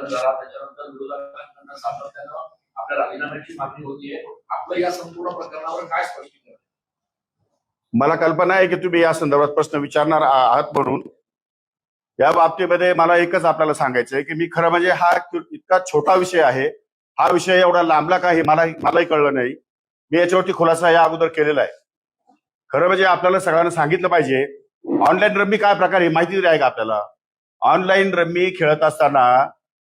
झाला त्याच्यानंतर विरोधकांकडनं सातत्यानं आपल्या राजीनाम्याची मागणी होतीये. आपलं या संपूर्ण प्रकरणावर काय स्पष्टीकरण मला कल्पना आहे की तुम्ही या संदर्भात प्रश्न विचारणार आहात म्हणून. या बाबतीमध्ये मला एकच आपल्याला सांगायचं आहे की मी खरं म्हणजे हा इतका छोटा विषय आहे. हा विषय एवढा लांबला का हे मला मलाही कळलं नाही. मी याच्यावरती खुलासा या अगोदर केलेला आहे. खरं म्हणजे आपल्याला सगळ्यांना सांगितलं पाहिजे ऑनलाईन रम्मी काय प्रकार आहे माहिती तरी आहे का आपल्याला? ऑनलाईन रम्मी खेळत असताना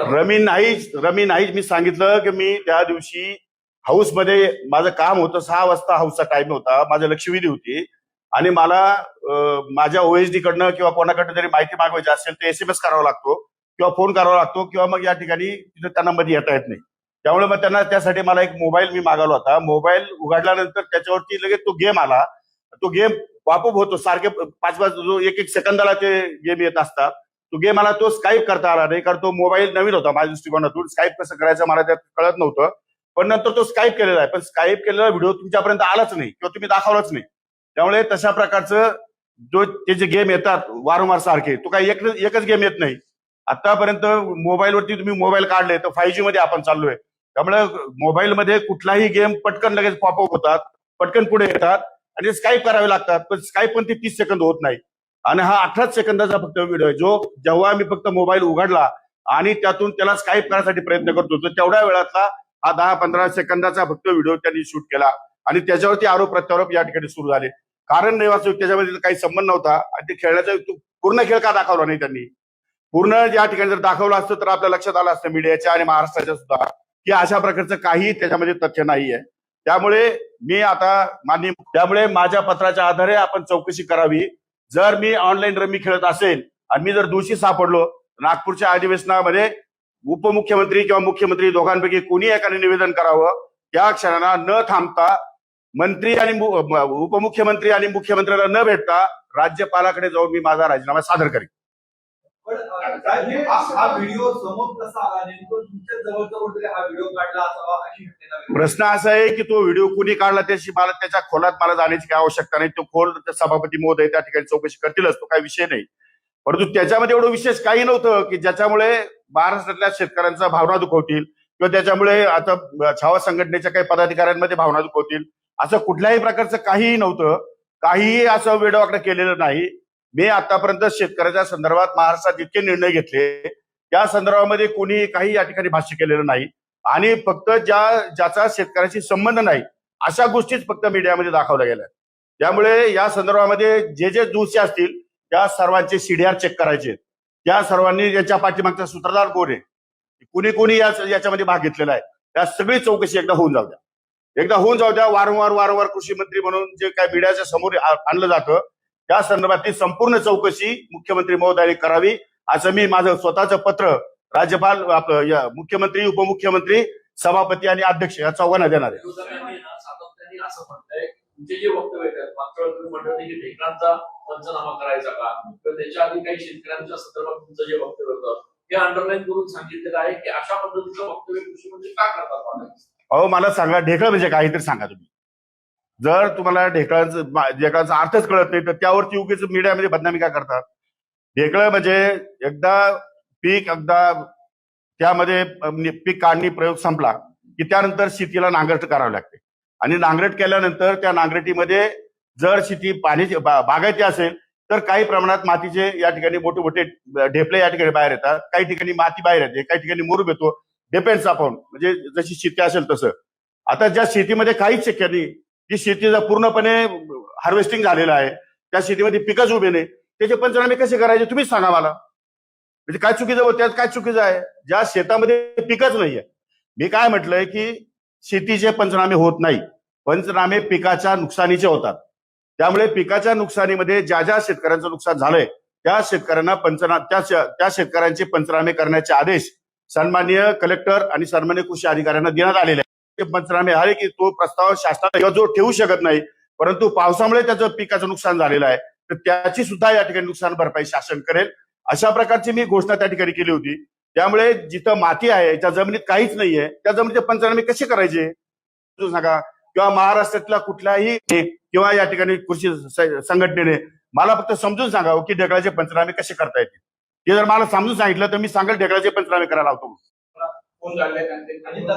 रमी रमी नाहीच रमी नाहीच मी सांगितलं की मी त्या दिवशी हाऊसमध्ये माझं काम होतं सहा वाजता हाऊसचा टाइम होता. माझं लक्षवेधी होती. आणि मला माझ्या ओएसडी कडनं किंवा कोणाकडनं जरी माहिती मागवायची असेल तर एस एम एस करावा लागतो किंवा फोन करावा लागतो किंवा मग या ठिकाणी तिथे त्यांना मध्ये येता येत नाही. त्यामुळे मग त्यांना त्यासाठी मला एक मोबाईल मी मागवला होता. मोबाईल उघडल्यानंतर त्याच्यावरती लगेच तो गेम आला. तो गेम पॉपअप होतो. सारखे पाच पाच जो एक एक सेकंदाला ते गेम येत असतात. तो गेम मला तो स्काईप करता आला नाही कारण तो मोबाईल नवीन होता माझ्या दृष्टिकोनातून. स्काईप कसं करायचं मला त्यात कळत नव्हतं. पण नंतर तो स्काईप केलेला आहे. पण स्काईप केलेला व्हिडिओ तुमच्यापर्यंत आलाच नाही किंवा तुम्ही दाखवलाच नाही. त्यामुळे तशा प्रकारचं जो ते जे गेम येतात वारंवार सारखे तो काही एक एकच गेम येत नाही. आतापर्यंत मोबाईलवरती तुम्ही मोबाईल काढले तर फाय जी मध्ये आपण चाललोय. त्यामुळे मोबाईलमध्ये कुठलाही गेम पटकन लगेच पॉपअप होतात पटकन पुढे येतात आणि स्काईप करावे लागतात. पण स्काईप पण ते तीस सेकंद होत नाही. आणि हा अठराच सेकंदाचा फक्त व्हिडिओ आहे. जो जेव्हा मी फक्त मोबाईल उघडला आणि त्यातून त्याला स्काईप करण्यासाठी प्रयत्न करतो तर तेवढ्या वेळातला हा दहा पंधरा सेकंदाचा फक्त व्हिडिओ त्यांनी शूट केला. आणि त्याच्यावरती आरोप प्रत्यारोप या ठिकाणी सुरू झाले. कारण नाही त्याच्यामध्ये काही संबंध नव्हता आणि ते खेळण्याचा पूर्ण खेळ का दाखवला नाही त्यांनी? पूर्ण या ठिकाणी जर दाखवलं असतं तर आपल्या लक्षात आलं असतं मीडियाच्या आणि महाराष्ट्राच्या सुद्धा की अशा प्रकारचं काही त्याच्यामध्ये तथ्य नाहीये. त्यामुळे मी आता मान्य त्यामुळे माझ्या पत्राच्या आधारे आपण चौकशी करावी. जर मी ऑनलाईन रमी खेळत असेल आणि मी जर दोषी सापडलो नागपूरच्या अधिवेशनामध्ये उपमुख्यमंत्री किंवा मुख्यमंत्री दोघांपैकी कोणी एकाने निवेदन करावं? त्या क्षणाला न थांबता मंत्री आणि उपमुख्यमंत्री आणि मुख्यमंत्र्याला न भेटता राज्यपालाकडे जाऊन मी माझा राजीनामा सादर करेन. प्रश्न असा आहे की तो व्हिडिओ कुणी काढला त्याची मला त्याच्या खोलात मला जाण्याची काही आवश्यकता नाही. तो खोल सभापती महोदय त्या ठिकाणी चौकशी करतीलच तो काही विषय नाही. परंतु त्याच्यामध्ये एवढं विशेष काही नव्हतं की ज्याच्यामुळे महाराष्ट्रातल्या शेतकऱ्यांचा भावना दुखवतील किंवा त्याच्यामुळे आता छावा संघटनेच्या काही पदाधिकाऱ्यांमध्ये भावना दुखवतील. असं कुठल्याही प्रकारचं काहीही नव्हतं. काहीही असं वेडवाकडं केलेलं नाही. मी आतापर्यंत शेतकऱ्याच्या संदर्भात महाराष्ट्रात जितके निर्णय घेतले त्या संदर्भामध्ये कोणी काही या ठिकाणी भाष्य केलेलं नाही. आणि फक्त ज्या ज्याचा शेतकऱ्याशी संबंध नाही अशा गोष्टीच फक्त मीडियामध्ये दाखवल्या गेल्या त्यामुळे या संदर्भामध्ये जे जे दोषी असतील त्या सर्वांचे सीडीआर चेक करायचे. त्या सर्वांनी याच्या पाठीमागचा सूत्रधार कोण आहे? कुणी कुणी या याच्यामध्ये भाग घेतलेला आहे. त्या सगळी चौकशी एकदा होऊन जाऊ द्या. एकदा होऊन जाऊ द्या वारंवार वारंवार कृषी मंत्री म्हणून जे काय मीडियाच्या समोर आणलं जातं त्या संदर्भातली संपूर्ण चौकशी मुख्यमंत्री महोदयांनी करावी असं मी माझं स्वतःचं पत्र राज्यपाल आपलं मुख्यमंत्री उपमुख्यमंत्री सभापती आणि अध्यक्ष या चौघांना देणार आहे. असं म्हणताय तुमचे जे वक्तव्य मागच्या तुम्ही म्हणलं की पंचनामा करायचा का तर त्याच्या आधी काही शेतकऱ्यांच्या संदर्भात तुमचं जे वक्तव्य होतं हे अंडरलाईन करून सांगितलेलं आहे की अशा पद्धतीचं वक्तव्य कृषी मंत्री का करतात अहो मला सांगा ढेकळ म्हणजे काहीतरी सांगा तुम्ही. जर तुम्हाला ढेकळांचं मा- ढेकळांचा अर्थच कळत नाही तर त्यावरती उगीच मीडियामध्ये बदनामी का करतात? ढेकळं म्हणजे एकदा पीक एकदा त्यामध्ये म्हणजे पीक काढणी प्रयोग संपला की त्यानंतर शेतीला नांगरट करावी लागते. आणि नांगरट केल्यानंतर त्या नांगरटीमध्ये जर शेती पाण्याची बागायती असेल तर काही प्रमाणात मातीचे या ठिकाणी मोठे मोठे ढेपले या ठिकाणी बाहेर येतात. काही ठिकाणी माती बाहेर येते काही ठिकाणी मुरूम येतो डिपेंड्स आपण म्हणजे जशी शेती असेल तसं. आता ज्या शेतीमध्ये काहीच शक्य नाही जी शेतीचा पूर्णपणे हार्वेस्टिंग झालेलं आहे त्या शेतीमध्ये पिकच उभे नाही. त्याचे पंचनामे कसे करायचे तुम्हीच सांगा मला. म्हणजे काय चुकीचं त्यात काय चुकीचं आहे? ज्या शेतामध्ये पिकच नाहीये. मी काय म्हटलंय की शेतीचे पंचनामे होत नाही. पंचनामे पिकाच्या नुकसानीचे होतात. त्यामुळे पिकाच्या नुकसानीमध्ये ज्या ज्या शेतकऱ्यांचं नुकसान झालंय त्या शेतकऱ्यांना पंचना त्या त्या शेतकऱ्यांचे पंचनामे करण्याचे आदेश सन्माननीय कलेक्टर आणि सन्माननीय कृषी अधिकाऱ्यांना देण्यात आलेले आहे ते पंचनामे आहे की तो प्रस्ताव शासनाला जो ठेवू शकत नाही. परंतु पावसामुळे त्याचं पिकाचं नुकसान झालेलं आहे. तर त्याची सुद्धा या ठिकाणी नुकसान भरपाई शासन करेल. अशा प्रकारची मी घोषणा त्या ठिकाणी केली होती. त्यामुळे जिथं माती आहे त्या जमिनीत काहीच नाहीये. त्या जमिनीचे पंचनामे कसे करायचे? सांगा. किंवा महाराष्ट्रातल्या कुठल्याही किंवा या ठिकाणी कृषी संघटनेने मला फक्त समजून सांगावं हो की ढेकळाचे पंचनामे कसे करता येतील? ते जर मला समजून सांगितलं तर मी सांगेल ढेकळाचे पंचनामे करायला लावतो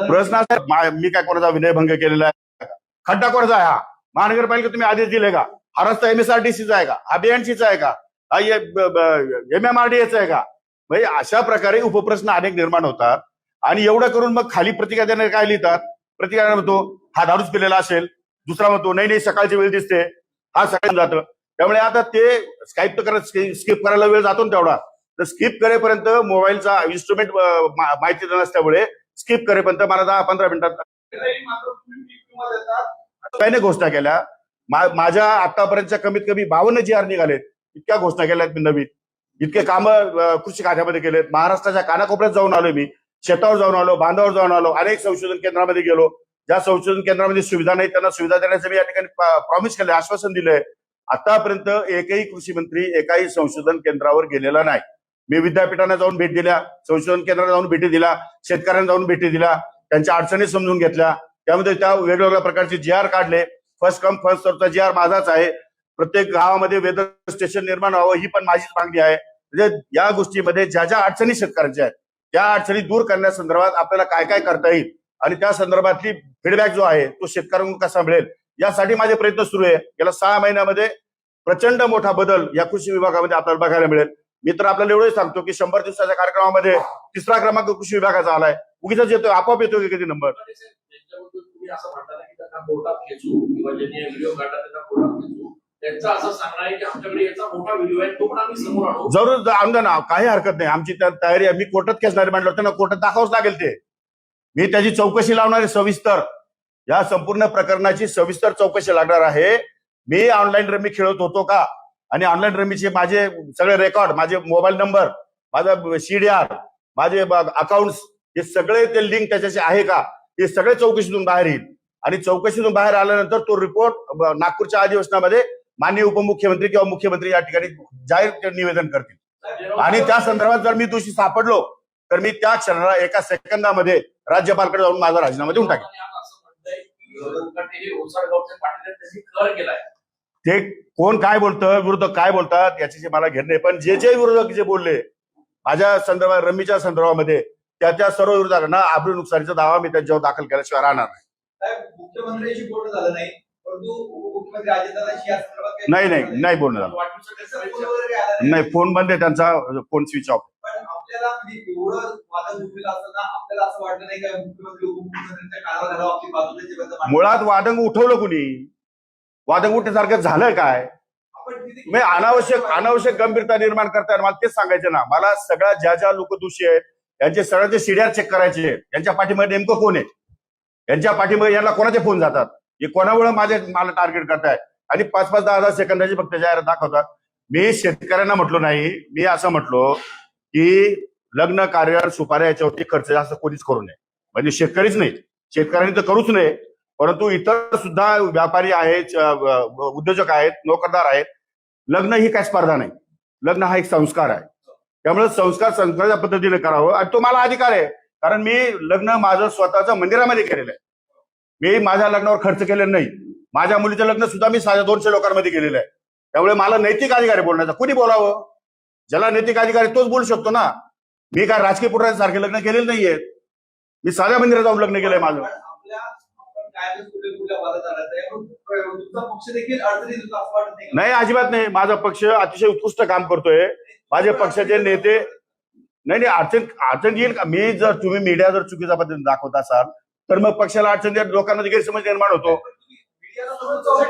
प्रश्न असा मा- मी काय कोणाचा विनयभंग केलेला आहे? का? खड्डा कोणाचा आहे हा? महानगरपालिका तुम्ही आदेश दिले का? हा रस्ता एमएसआरडीसीचा आहे का? हा बीएनसीचा आहे का? हा एम एम आर डी आहे का? म्हणजे अशा प्रकारे उपप्रश्न अनेक निर्माण होतात. आणि एवढं करून मग खाली प्रतिक्रिया देणारे काय लिहितात? प्रतिक्रिया म्हणतो? हा दारूच पिलेला असेल. दुसरा म्हणतो नाही नाही सकाळची वेळ दिसते. हा सकाळी जातं. त्यामुळे आता ते स्काईप तर करत स्किप करायला वेळ जातो ना तेवढा. तर स्किप करेपर्यंत मोबाईलचा इन्स्ट्रुमेंट माहिती नसल्यामुळे स्किप करेपर्यंत मला दहा पंधरा मिनिटात काही नाही घोषणा केल्या. माझ्या आतापर्यंतच्या कमीत कमी बावन्न जी आर निघालेत इतक्या घोषणा केल्यात मी नवीन. इतके कामं कृषी खात्यामध्ये केलेत. महाराष्ट्राच्या कानाकोपऱ्यात जाऊन आलो मी. शेतावर जाऊन आलो बांधावर जाऊन आलो अनेक संशोधन केंद्रामध्ये गेलो. ज्या संशोधन केंद्रामध्ये सुविधा नाही त्यांना सुविधा देण्याचं मी या ठिकाणी प्रॉमिस केलं आश्वासन दिलंय. आतापर्यंत एकही कृषी मंत्री एकाही संशोधन केंद्रावर गेलेला नाही. मी विद्यापीठांना जाऊन भेट दिल्या संशोधन केंद्राला जाऊन भेटी दिल्या शेतकऱ्यांना जाऊन भेटी दिल्या त्यांच्या अडचणी समजून घेतल्या. त्यामध्ये त्या वेगवेगळ्या प्रकारचे जी आर काढले. फर्स्ट कम फर्स्ट सर्वचा जी आर माझाच आहे. प्रत्येक गावामध्ये वेदर स्टेशन निर्माण व्हावं ही पण माझीच मागणी आहे. म्हणजे या गोष्टीमध्ये ज्या ज्या अडचणी शेतकऱ्यांच्या आहेत त्या अडचणी दूर करण्यासंदर्भात आपल्याला काय काय करता येईल आणि त्या संदर्भातली फीडबॅक जो आहे तो शेतकऱ्यांकडून कसा मिळेल यासाठी माझे प्रयत्न सुरू आहे. गेल्या सहा महिन्यामध्ये प्रचंड मोठा बदल या कृषी विभागामध्ये आपल्याला बघायला मिळेल. मी तर आपल्याला एवढंच सांगतो की शंभर दिवसाच्या कार्यक्रमामध्ये तिसरा क्रमांक कृषी विभागाचा आलाय. उगीच येतोय आपोआप कधी नंबर ना की त्यांना कोर्टात खेचू किंवा ज्यांनी व्हिडिओ काढला त्यांना कोर्टात खेचू. त्यांचं असं सांगणं आहे की आमच्याकडे याचा मोठा व्हिडिओ आहे तो पण आम्ही समोर आणू. जरूर द्या ना. काही हरकत नाही. आमची त्या तयारी आहे. मी कोर्टात खेचणारे म्हणलं त्यांना कोर्टात दाखवावंच लागेल ते. मी त्याची चौकशी लावणार आहे सविस्तर या संपूर्ण प्रकरणाची सविस्तर चौकशी लागणार आहे. मी ऑनलाईन रमी खेळत होतो का? आणि ऑनलाईन रमीचे माझे सगळे रेकॉर्ड माझे मोबाईल नंबर माझा सीडीआर माझे अकाउंट हे सगळे ते लिंक त्याच्याशी आहे का? हे सगळे चौकशीतून बाहेर येईल. आणि चौकशीतून बाहेर आल्यानंतर तो रिपोर्ट नागपूरच्या अधिवेशनामध्ये माननीय उपमुख्यमंत्री किंवा मुख्यमंत्री या ठिकाणी जाहीर निवेदन करतील. आणि त्या संदर्भात जर मी दोषी सापडलो तर मी त्या क्षणाला एका सेकंदामध्ये राज्यपालकडे जाऊन माझा राजीनामा देऊन टाकेन. ते कोण काय बोलतं विरोधक काय बोलतात याच्याशी मला घेणं पण जे जे विरोधक जे बोलले माझ्या संदर्भात रमीच्या संदर्भामध्ये त्या त्या सर्व विरोधकांना आबरू नुकसानीचा दावा मी त्यांच्यावर दाखल केल्याशिवाय राहणार नाही. मुख्यमंत्र्यांशी बोलणं झालं नाही नाही नाही नाही बोलणं झालं. नाही. फोन बंद आहे त्यांचा फोन स्विच ऑफ. म्हणजे. मुळात वादंग उठवलं कुणी? वादंग उठण्यासारखं झालं काय मी अनावश्यक अनावश्यक गंभीरता निर्माण करताय मला तेच सांगायचं ना मला सगळ्या ज्या ज्या लोक दोषी आहेत यांचे सगळ्यांचे सीडीआर चेक करायचे आहेत. यांच्या पाठीमध्ये नेमकं कोण आहे यांच्या पाठीमध्ये यांना कोणाचे फोन जातात? हे कोणामुळे माझे मला टार्गेट करताय? आणि पाच पाच दहा दहा सेकंदाची फक्त जाहिरात दाखवतात. मी शेतकऱ्यांना म्हटलो नाही मी असं म्हटलो की लग्न कार्य सुपाऱ्या याच्यावरती खर्च जास्त कोणीच करू नये. म्हणजे शेतकरीच नाही. शेतकऱ्यांनी तर करूच नये. परंतु इतर सुद्धा व्यापारी आहेत उद्योजक आहेत नोकरदार आहेत. लग्न ही काय स्पर्धा नाही. लग्न हा एक संस्कार आहे. त्यामुळे संस्कार संस्काराच्या पद्धतीने करावं आणि तो मला अधिकार आहे. कारण मी लग्न माझं स्वतःचं मंदिरामध्ये केलेलं आहे. मी माझ्या लग्नावर खर्च केलेला नाही. माझ्या मुलीचं लग्न सुद्धा मी साध्या दोनशे लोकांमध्ये केलेलं आहे. त्यामुळे मला नैतिक अधिकार आहे बोलण्याचा. कुणी बोलावं? ज्याला नैतिक अधिकार आहे तोच बोलू शकतो ना. मी काय राजकीय पुरासारखे लग्न केलेले नाहीये मी साध्या मंदिरात जाऊन लग्न केलंय माझं. नाही अजिबात नाही. माझा पक्ष अतिशय उत्कृष्ट काम करतोय. माझे पक्षाचे नेते नाही नाही अडचण अडचण येईल का? मी जर तुम्ही मीडिया जर चुकीच्या पद्धतीने दाखवत असाल तर मग पक्षाला अडचण देत लोकांना गैरसमज निर्माण होतो.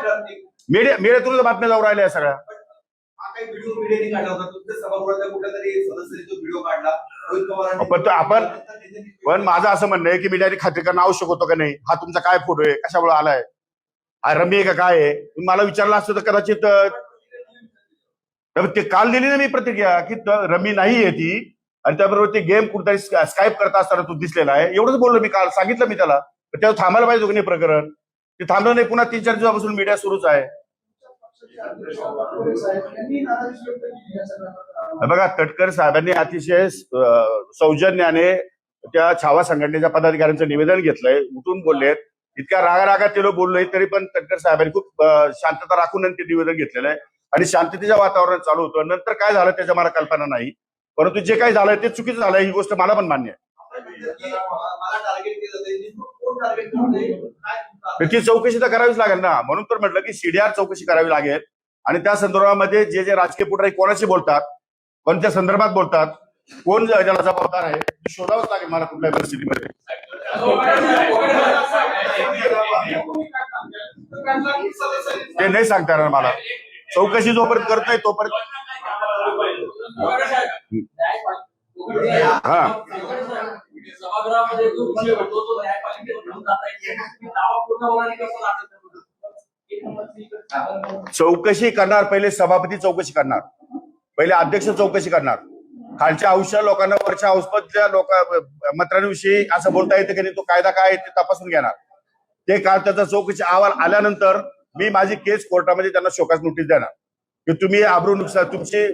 नाही. मीडिया मीडियातूनच बातम्या जाऊ राहिल्या सगळ्या. काही व्हिडिओ मीडियाने काढला होता. तुमच्या सभागृहातल्या कुठल्या तरी सदस्याने तो व्हिडिओ काढला. रोहित पवारांनी पण तो आपण- पण माझं असं म्हणणं आहे की मीडियाने खात्री करणं आवश्यक होतं का नाही? हा तुमचा काय फोटो आहे? कशामुळे आलाय? हा रमी आहे का काय आहे? तुम्ही मला विचारलं असतं तर कदाचित ते काल दिली ना मी प्रतिक्रिया की त- रमी नाही आहे ती. आणि त्याबरोबर ते गेम कुठेतरी स्का- स्काईप करत असताना तो दिसलेला आहे. एवढंच बोललो मी काल. सांगितलं मी त्याला. त्याला थांबायला पाहिजे प्रकरण? ते थांबलं नाही. पुन्हा तीन चार दिवसापासून मीडिया सुरूच आहे. बघा तटकर साहेबांनी अतिशय सौजन्याने त्या छावा संघटनेच्या पदाधिकाऱ्यांचं निवेदन घेतलंय उठून बोललेत. इतक्या रागारागात ते लोक बोलले तरी पण तटकर साहेबांनी खूप शांतता राखून ते निवेदन घेतलेलं आहे. आणि शांततेच्या वातावरण चालू होतं. नंतर काय झालं त्याच्या मला कल्पना नाही. परंतु जे काही झालंय ते चुकीचं झालंय ही गोष्ट मला पण मान्य आहे. करतोय तर ती चौकशी तर करावीच लागेल ना. म्हणून तर म्हटलं की सीडीआर चौकशी करावी लागेल. आणि त्या संदर्भामध्ये जे जे राजकीय पुढारी कोणाशी बोलतात कोणत्या संदर्भात बोलतात कोण ज्याला जबाबदार आहे शोधावंच लागेल मला कुठल्याही परिस्थितीमध्ये. ते नाही सांगता येणार मला. चौकशी जोपर्यंत करत नाही तोपर्यंत हा. चौकशी करणार पहिले सभापती चौकशी करणार पहिले अध्यक्ष चौकशी करणार. खालच्या आयुष्या लोकांना वरच्या औषधच्या लोक मंत्र्यांविषयी असं बोलता येतं की नाही तो कायदा काय ते तपासून घेणार. ते काल त्याचा चौकशी अहवाल आल्यानंतर मी माझी केस कोर्टामध्ये त्यांना शोकास नोटीस देणार. की तुम्ही आबरू नुकसान तुमची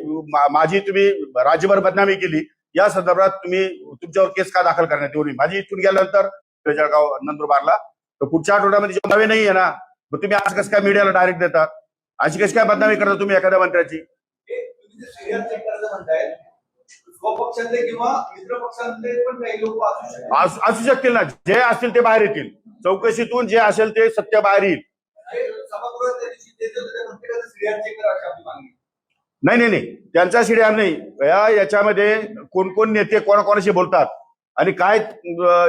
माझी तुम्ही राज्यभर बदनामी केली या संदर्भात तुम्ही तुमच्यावर केस का दाखल करण्यात येऊ नये माझी इथून गेल्यानंतर जळगाव नंदुरबारला. तर पुढच्या आठवड्यामध्ये जे नवे नाही आहे ना मग तुम्ही आज कसं काय मीडियाला डायरेक्ट देतात? अशी कशी काय बदनामी करता तुम्ही एखाद्या मंत्र्याची? असू शकतील ना जे असतील ते बाहेर येतील. चौकशीतून जे असेल ते सत्य बाहेर येईल. नाही नाही नाही. त्यांचा शिड्या नाही. याच्यामध्ये कोण कोण नेते कोणाकोणाशी बोलतात? आणि काय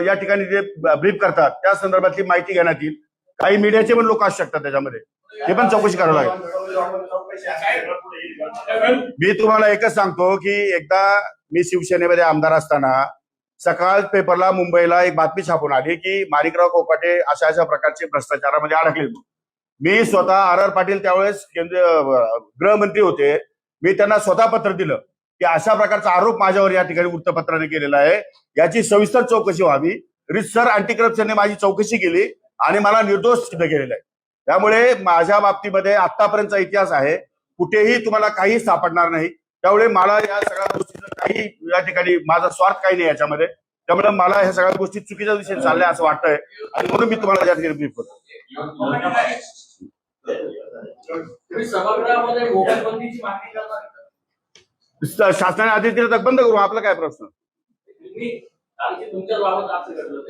या ठिकाणी जे ब्रीफ करतात त्या संदर्भातली माहिती घेण्यात येईल. काही मीडियाचे पण लोक असू शकतात त्याच्यामध्ये. ते पण चौकशी करावं लागेल मी तुम्हाला एकच सांगतो की एकदा मी शिवसेनेमध्ये आमदार असताना सकाळ पेपरला मुंबईला एक बातमी छापून आली की माणिकराव कोकाटे अशा अशा प्रकारचे भ्रष्टाचारामध्ये अडकले मी स्वतः आर आर पाटील त्यावेळेस केंद्रीय गृहमंत्री होते. मी त्यांना स्वतः पत्र दिलं. की अशा प्रकारचा आरोप माझ्यावर या ठिकाणी वृत्तपत्राने केलेला आहे. याची सविस्तर चौकशी व्हावी. रितसर अँटी करप्शनने माझी चौकशी केली आणि मला निर्दोष सिद्ध केलेला आहे. त्यामुळे माझ्या बाबतीमध्ये आतापर्यंतचा इतिहास आहे. कुठेही तुम्हाला काही सापडणार नाही. त्यामुळे मला या सगळ्या गोष्टीचं काही या ठिकाणी माझा स्वार्थ काही नाही याच्यामध्ये. त्यामुळे मला ह्या सगळ्या गोष्टी चुकीच्या दिशेने चालल्या असं वाटतंय. आणि म्हणून मी तुम्हाला या ठिकाणी ब्रीफ करतो. शासनाने आदेश दिले तर बंद करू आपला काय प्रश्न?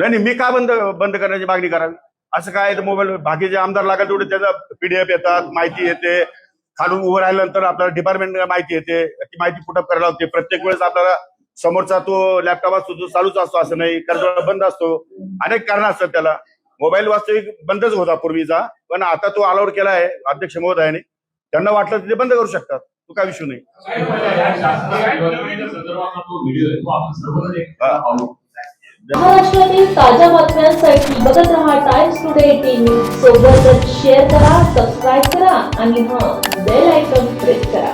नाही नाही मी का बंद बंद करण्याची मागणी करावी? असं काय मोबाईल बाकीचे आमदार लागत तेवढे त्याचा पीडीएफ येतात माहिती येते. खालून उभं राहिल्यानंतर आपल्याला डिपार्टमेंट माहिती येते. ती माहिती पुटअप करायला होते. प्रत्येक वेळेस आपल्याला समोरचा तो लॅपटॉप असतो तो चालूच असतो असं नाही. कर्ज बंद असतो. अनेक कारण असतात त्याला. मोबाईल वास्तविक बंदच होता पूर्वीचा. पण आता तो अलाउड केला आहे अध्यक्ष महोदयाने. त्यांना वाटलं ते बंद करू शकतात. तो काय विषय नाही हा. महाराष्ट्रातील ताज्या बातम्यांसाठी बघत रहा टाइम्स टुडे टीव्ही सोबतच शेअर करा सबस्क्राईब करा आणि हां बेल आयकॉन प्रेस करा